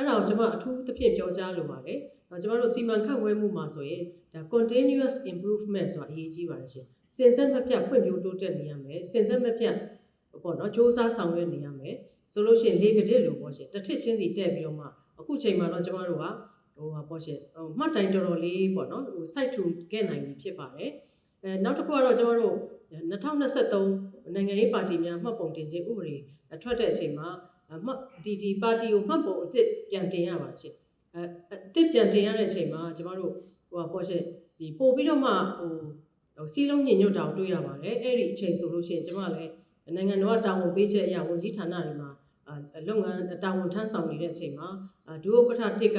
အဲ့ဒါကိုကျွန်မအထူးသဖြင့်ပြောကြားလိုပါတယ်။ကျွန်တော်တို့စီမံခန့်ခွဲမှုမှာဆိုရင်ဒါ continuous improvement ဆိုတာအရေးကြီးပါတယ်ရှင်။စင်ဆက်မပြတ်ဖွံ့ဖြိုးတိုးတက်နေရမယ်။စင်ဆက်မပြတ်ပေါ့နော်စ조사ဆောင်ရွက်နေရမယ်။ဆိုလို့ရှိရင်လေကတစ်လို့ပေါ့ရှင်။တစ်ထစ်ချင်းစီတက်ပြီးတော့မှအခုချိန်မှာတော့ကျွန်တော်တို့ကဟိုဟာပေါ့ရှင်ဟိုမှတ်တိုင်တော်တော်လေးပေါ့နော်ဟို site to ခဲ့နိုင်ပြီဖြစ်ပါတယ်။အဲနောက်တစ်ခုကတော့ကျွန်တော်တို့2023နိုင်ငံရေးပါတီများမှတ်ပုံတင်ခြင်းဥပဒေထွက်တဲ့အချိန်မှာ မှတ်ဒီဒီပါတီကိုမှတ်ပုံအစ်စ်ပြန်တင်ရပါရှင်။အဲအစ်စ်ပြန်တင်ရတဲ့အချိန်မှာကျွန်တော်တို့ဟိုဟာပေါ့ရှင်ဒီပို့ပြီးတော့မှဟိုဟိုစီးလုံးညင်ညွတ်တောင်တွေ့ရပါတယ်။အဲ့ဒီအချိန်ဆိုလို့ရှိရင်ကျွန်မလည်းနိုင်ငံတော်ကတာဝန်ပေးချက်အရဝန်ကြီးဌာနတွေမှာအလုပ်ငန်းတာဝန်ထမ်းဆောင်နေတဲ့အချိန်မှာဒုဥက္ကဋ္ဌတစ်က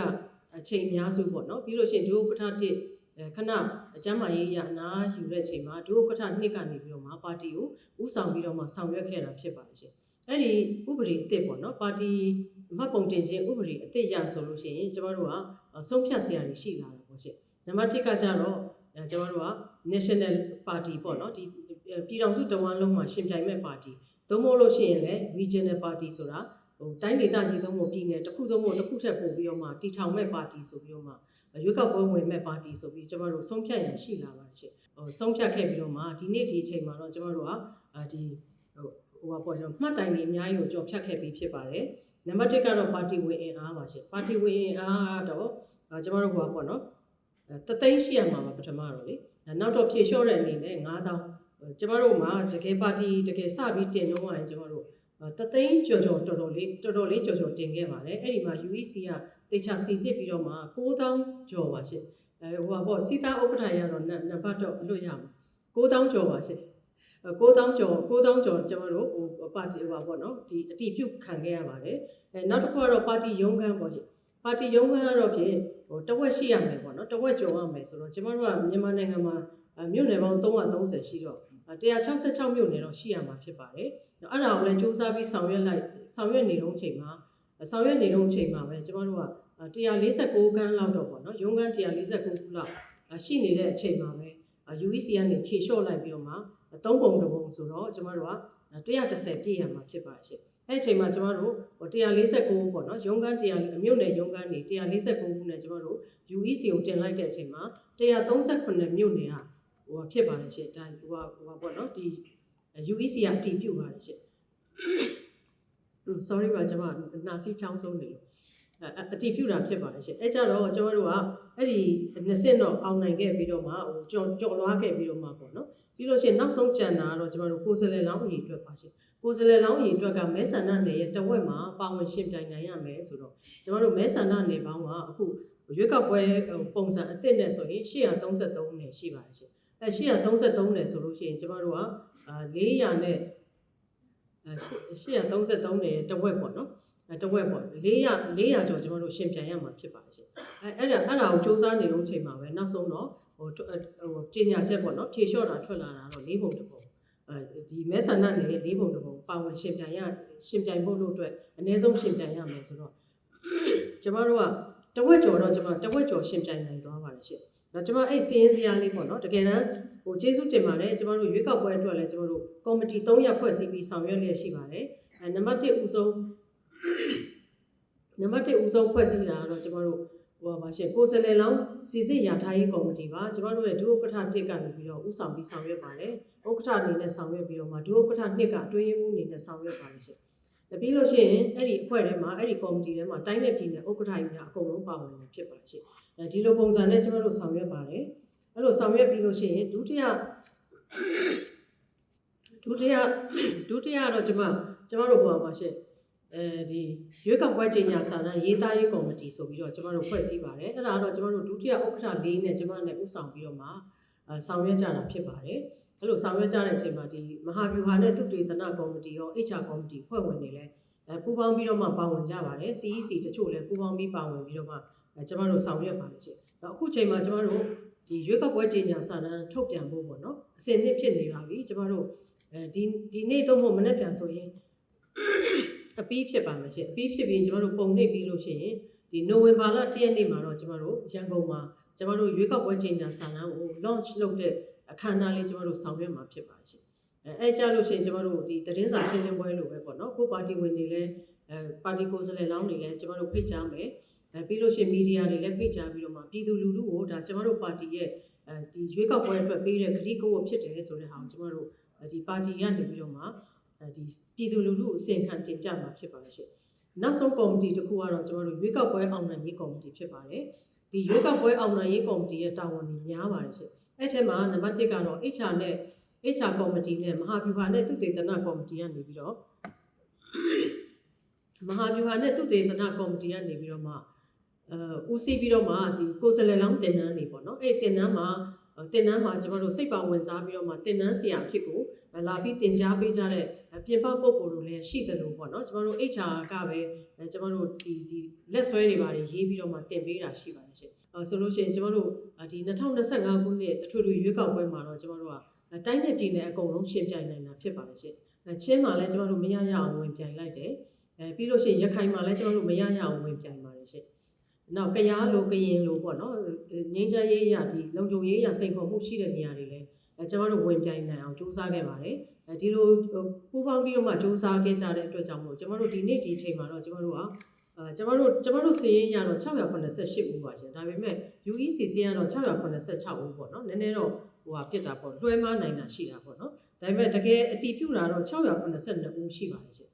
အချိန်အများစုပေါ့နော်ပြီးလို့ရှိရင်ဒုဥက္ကဋ္ဌတစ်အဲခဏအကျမ်းမာရေးရအနာယူတဲ့အချိန်မှာဒုဥက္ကဋ္ဌနှစ်ကနေပြီးတော့မှပါတီကိုဥဆောင်ပြီးတော့မှဆောင်ရွက်ခဲ့တာဖြစ်ပါတယ်ရှင် အဲ့ဒီဥပဒေအစ်စ်ပေါ့နော်ပါတီမှတ်ပုံတင်ခြင်းဥပဒေအစ်စ်ရဆိုလို့ရှိရင်ကျမတို့ကဆုံးဖြတ်စရာတွေရှိလာတာပေါ့ရှင်နံပါတ်1ကကြတော့ကျမတို့က national party ပေါ့နော်ဒီပြည်ထောင်စုတဝန်းလုံးမှာရှင်ပြိုင်မဲ့ပါတီသို့မဟုတ်လို့ရှိရင်လည်း regional party ဆိုတာဟိုတိုင်းဒေသကြီးသုံးဖို့ပြည်နယ်တစ်ခုသုံးဖို့တစ်ခုထက်ပိုပြီးတော့မှတီထောင်မဲ့ပါတီဆိုပြီးတော့မှရွေးကောက်ပွဲဝင်မဲ့ပါတီဆိုပြီးကျမတို့ဆုံးဖြတ်ရန်ရှိလာပါတယ်ရှင်ဟိုဆုံးဖြတ်ခဲ့ပြီးတော့မှဒီနေ့ဒီအချိန်မှာတော့ကျမတို့ကဒီဟို ဟိုပါပေါ့ကျွန်တော်မှတ်တိုင်တွေအများကြီးကိုကြော်ဖြတ်ခဲ့ပြီးဖြစ်ပါတယ်နံပါတ်1ကတော့ပါတီဝင်အင်အားပါရှင်ပါတီဝင်အင်အားတော့ကျမတို့ကပေါ့နော်တသိန်းရှိရမှာပါပထမတော့လေနောက်တော့ဖြည့်လျှော့တဲ့အနေနဲ့9000ကျမတို့မှာတကယ်ပါတီတကယ်စပြီးတင်တော့ရင်ကျမတို့တသိန်းကျော်ကျော်တော်တော်လေးတော်တော်လေးကျော်ကျော်တင်ခဲ့ပါတယ်အဲ့ဒီမှာ UEC ကတေချာစီစစ်ပြီးတော့မှ9000ကျော်ပါရှင့်အဲဟိုပါပေါ့စီသားဥက္ကဋ္ဌရတော့နံပါတ်တော့လွတ်ရမှာ9000ကျော်ပါရှင့် 9000ကျော်9000ကျော်ကျွန်တော်တို့ဟိုပါတီဟိုပါပေါ့နော်ဒီအတီးပြုတ်ခံခဲ့ရပါတယ်အဲနောက်တစ်ခုကတော့ပါတီရုံးခန်းပေါ့ရှင့်ပါတီရုံးခန်းကတော့ဖြင့်ဟိုတဝက်ရှိရမယ်ပေါ့နော်တဝက်ကျော်ရမယ်ဆိုတော့ကျွန်တော်တို့ကမြန်မာနိုင်ငံမှာမြို့နယ်ပေါင်း330ရှိတော့166မြို့နယ်တော့ရှိရမှာဖြစ်ပါတယ်။အဲ့ဒါကိုလည်းစူးစမ်းပြီးဆောင်ရွက်လိုက်ဆောင်ရွက်နေတော့ချိန်မှာဆောင်ရွက်နေတော့ချိန်မှာပဲကျမတို့က149ခန်းလောက်တော့ပေါ့နော်ရုံးခန်း149ခုလောက်ရှိနေတဲ့အချိန်မှာပဲ UEC ကနေဖြည့်လျှော့လိုက်ပြီးတော့မှ သုံးပုံတစ်ပုံဆိုတော့ကျမတို့က130ပြည့်ရမှာဖြစ်ပါရှင့်။အဲ့အချိန်မှာကျမတို့149ပေါ့နော်ရုံးခန်း100အမြုပ်နယ်ရုံးခန်းနေ149ခုနဲ့ကျမတို့ UEC ကိုတင်လိုက်တဲ့အချိန်မှာ138မြို့နယ်ကဟိုဖြစ်ပါတယ်ရှင့်ဒါဟိုဟိုပေါ့နော်ဒီ UEC ကအတည်ပြုပါတယ်ရှင့် sorry ပါကျွန်မနာစီချောင်းဆုံးနေလို့ အတည်ပြုတာဖြစ်ပါတယ်ရှင်အဲကြတော့ကျွန်တော်တို့ကအဲ့ဒီ20တော့အောင်နိုင်ခဲ့ပြီးတော့မှဟိုကြော်ကြော်လွားခဲ့ပြီးတော့မှပေါ့နော်ပြီးလို့ရှိရင်နောက်ဆုံးကြံတာကတော့ကျွန်တော်တို့ကိုယ်စလဲလောင်းအရေးအတွက်ပါရှင်ကိုယ်စလဲလောင်းအရေးအတွက်ကမဲဆန္ဒနယ်ရဲ့တဝက်မှာပါဝင်ရှင်ပြိုင်နိုင်ရမယ်ဆိုတော့ကျွန်တော်တို့မဲဆန္ဒနယ်ပေါင်းကအခုရွေးကောက်ပွဲပုံစံအသစ်နဲ့ဆိုရင်833နယ်ရှိပါတယ်ရှင်အဲ833နယ်ဆိုလို့ရှိရင်ကျွန်တော်တို့က400နဲ့833နယ်တဝက်ပေါ့နော် တဝက်ပေါ့400 400ကျော်ကျွန်တော်တို့ရှင်ပြန်ရမှာဖြစ်ပါတယ်ရှင်အဲအဲ့ဒါအဲ့ဒါကိုစူးစမ်းနေတော့ချိန်မှာပဲနောက်ဆုံးတော့ဟိုဟိုကြေညာချက်ပေါ့နော်ဖြေလျှော့တာထွက်လာတာတော့၄ပုံတစ်ပုံအဲဒီမဲဆန္ဒနယ်၄ပုံတစ်ပုံပါဝင်ရှင်ပြန်ရရှင်ပြန်ဖို့လို့အတွက်အနည်းဆုံးရှင်ပြန်ရမယ်ဆိုတော့ကျွန်တော်တို့ကတဝက်ကျော်တော့ကျွန်တော်တဝက်ကျော်ရှင်ပြန်နိုင်သွားပါတယ်ရှင်တော့ကျွန်မအဲ့စီးရင်စရာလေးပေါ့နော်တကယ်တမ်းဟိုကျေးဇူးတင်ပါတယ်ကျွန်တော်တို့ရွေးကောက်ပွဲအတွက်လည်းကျွန်တော်တို့ကော်မတီ၃ရပ်ဖွဲ့စည်းပြီးဆောင်ရွက်လျက်ရှိပါတယ်အဲနံပါတ်1ဦးဆုံး နံပါတ်1ဦးဆုံးဖွဲ့စည်းတာကတော့ကျွန်တော်တို့ဟိုပါရှင်ကိုယ်စလဲလောင်းစီစစ်ရာထားရေးကော်မတီပါကျွန်တော်တို့ရဲ့ဒုဥက္ကဋ္ဌတစ်ကနေပြီးတော့ဦးဆောင်ပြီးဆောင်ရွက်ပါတယ်ဥက္ကဋ္ဌအနေနဲ့ဆောင်ရွက်ပြီးတော့မှဒုဥက္ကဋ္ဌနှစ်ကအတွင်းရေးမှူးအနေနဲ့ဆောင်ရွက်ပါတယ်ရှင်ပြီးလို့ရှိရင်အဲ့ဒီအဖွဲ့ထဲမှာအဲ့ဒီကော်မတီထဲမှာတိုင်းနယ်ပြည်နယ်ဥက္ကဋ္ဌကြီးများအကုန်လုံးပါဝင်နေဖြစ်ပါရှင်ဒီလိုပုံစံနဲ့ကျွန်တော်တို့ဆောင်ရွက်ပါတယ်အဲ့လိုဆောင်ရွက်ပြီးလို့ရှိရင်ဒုတိယဒုတိယဒုတိယတော့ကျွန်မကျွန်တော်တို့ဟောပါရှင် အဲဒီရွေးကောက်ပွဲကြီးညာစာတမ်းရေးသားရေးကော်မတီဆိုပြီးတော့ကျွန်တော်တို့ဖွဲ့စည်းပါတယ်အဲ့ဒါကတော့ကျွန်တော်တို့ဒုတိယဥက္ကဋ္ဌ၄နဲ့ကျွန်မနဲ့ဥဆောင်ပြီးတော့မှဆောင်ရွက်ကြတာဖြစ်ပါတယ်အဲ့လိုဆောင်ရွက်ကြတဲ့အချိန်မှာဒီမဟာဗျူဟာနဲ့သုတေသနကော်မတီရော HR ကော်မတီဖွဲ့ဝင်တွေလည်းပူးပေါင်းပြီးတော့မှပါဝင်ကြပါတယ် CEC တချို့လည်းပူးပေါင်းပြီးပါဝင်ပြီးတော့မှကျွန်တော်တို့ဆောင်ရွက်ပါတယ်ရှင်အခုချိန်မှာကျွန်တော်တို့ဒီရွေးကောက်ပွဲကြီးညာစာတမ်းထုတ်ပြန်ဖို့ပေါ့နော်အစဉ်နှစ်ဖြစ်နေပါပြီကျွန်တော်တို့အဲဒီဒီနေ့တော့မဟုတ်မနေ့ပြန်ဆိုရင် အပီးဖြစ်ပါမယ်ရှင်အပီးဖြစ်ပြီးကျွန်တော်တို့ပုံနှိပ်ပြီးလို့ရှိရင်ဒီနိုဝင်ဘာလ၁ရက်နေ့မှာတော့ကျွန်တော်တို့ရန်ကုန်မှာကျွန်တော်တို့ရွေးကောက်ပွဲကြီးညာစာတမ်းကို launch လုပ်တဲ့အခမ်းအနားလေးကျွန်တော်တို့ဆောင်ရွက်မှာဖြစ်ပါရှင်အဲအဲကြလို့ရှိရင်ကျွန်တော်တို့ဒီသတင်းစာရှင်းလင်းပွဲလိုပဲပေါ့နော်ကိုပါတီဝင်တွေလည်းအဲပါတီကိုယ်စားလှယ်လောင်းတွေလည်းကျမတို့ဖိတ်ကြားမယ်အဲပြီးလို့ရှိရင်မီဒီယာတွေလည်းဖိတ်ကြားပြီးတော့မှပြည်သူလူထုကိုဒါကျမတို့ပါတီရဲ့အဲဒီရွေးကောက်ပွဲအတွက်ပေးတဲ့ကတိကဝတ်ဖြစ်တယ်ဆိုတဲ့ဟာကိုကျမတို့ဒီပါတီကနေပြီးတော့မှအဲ ဒီပြည်သူလူထုကိုအစီအခံတင်ပြမှာဖြစ်ပါတယ်ရှင့်နောက်ဆုံးကော်မတီတစ်ခုကတော့ကျမတို့ရွေးကောက်ပွဲအောင်နိုင်ရေးကော်မတီဖြစ်ပါတယ်ဒီရွေးကောက်ပွဲအောင်နိုင်ရေးကော်မတီရဲ့တာဝန်တွေများပါတယ်ရှင့်အဲ့ထဲမှာနံပါတ်1ကတော့ HR နဲ့ HR ကော်မတီနဲ့မဟာဗျူဟာနဲ့သုတေသနကော်မတီကနေပြီးတော့မဟာဗျူဟာနဲ့သုတေသနကော်မတီကနေပြီးတော့မှအဲဦးစီးပြီးတော့မှဒီကိုယ်စားလှယ်လောင်းတင်နန်းနေပေါ့နော်အဲ့ဒီတင်နန်းမှာတင်နန်းမှာကျမတို့စိတ်ပါဝင်စားပြီးတော့မှတင်နန်းဆရာအဖြစ်ကိုလာပြီးတင် जा ပေးကြတဲ့ ပြင်ပပုံကိုယ်တို့လည်းရှိတယ်လို့ပေါ့နော်ကျမတို့ HR ကပဲကျမတို့ဒီဒီလက်ဆွဲတွေပါတယ်ရေးပြီးတော့မှတင်ပေးတာရှိပါတယ်ရှင်အဲဆိုလို့ရှိရင်ကျမတို့ဒီ2025ခုနှစ်အထွေထွေရွေးကောက်ပွဲမှာတော့ကျမတို့ကအဲတိုင်းနဲ့ပြည်နယ်အကုန်လုံးရှင်းပြနိုင်တာဖြစ်ပါတယ်ရှင်။အဲချင်းမှာလည်းကျမတို့မရရအောင်ဝင်ပြိုင်လိုက်တယ်။အဲပြီးလို့ရှိရင်ရခိုင်မှာလည်းကျမတို့မရရအောင်ဝင်ပြိုင်ပါတယ်ရှင်။နောက်ကရားလိုကရင်လိုပေါ့နော်။ငင်းချရေးရဒီလုံခြုံရေးရစိန်ခေါ်မှုရှိတဲ့နေရာတွေလည်းအဲ ကျမတို့ဝင်ပြိုင်နိုင်အောင်စူးစမ်းခဲ့ပါတယ်။အဲဒီလိုပူးပေါင်းပြီးတော့မှစူးစမ်းခဲ့ကြတဲ့အတွက်ကြောင့်မို့ကျမတို့ဒီနေ့ဒီချိန်မှာတော့ကျမတို့ကအဲကျမတို့ကျမတို့စီရင်ရတော့688ဦးပါရှင်ဒါပေမဲ့ UEC စီရင်ကတော့686ဦးပေါ့နော်နည်းနည်းတော့ဟိုဟာဖြစ်တာပေါ့လွှဲမနိုင်တာရှိတာပေါ့နော်ဒါပေမဲ့တကယ်အတီးပြူတာတော့682ဦးရှိပါတယ်ရှင်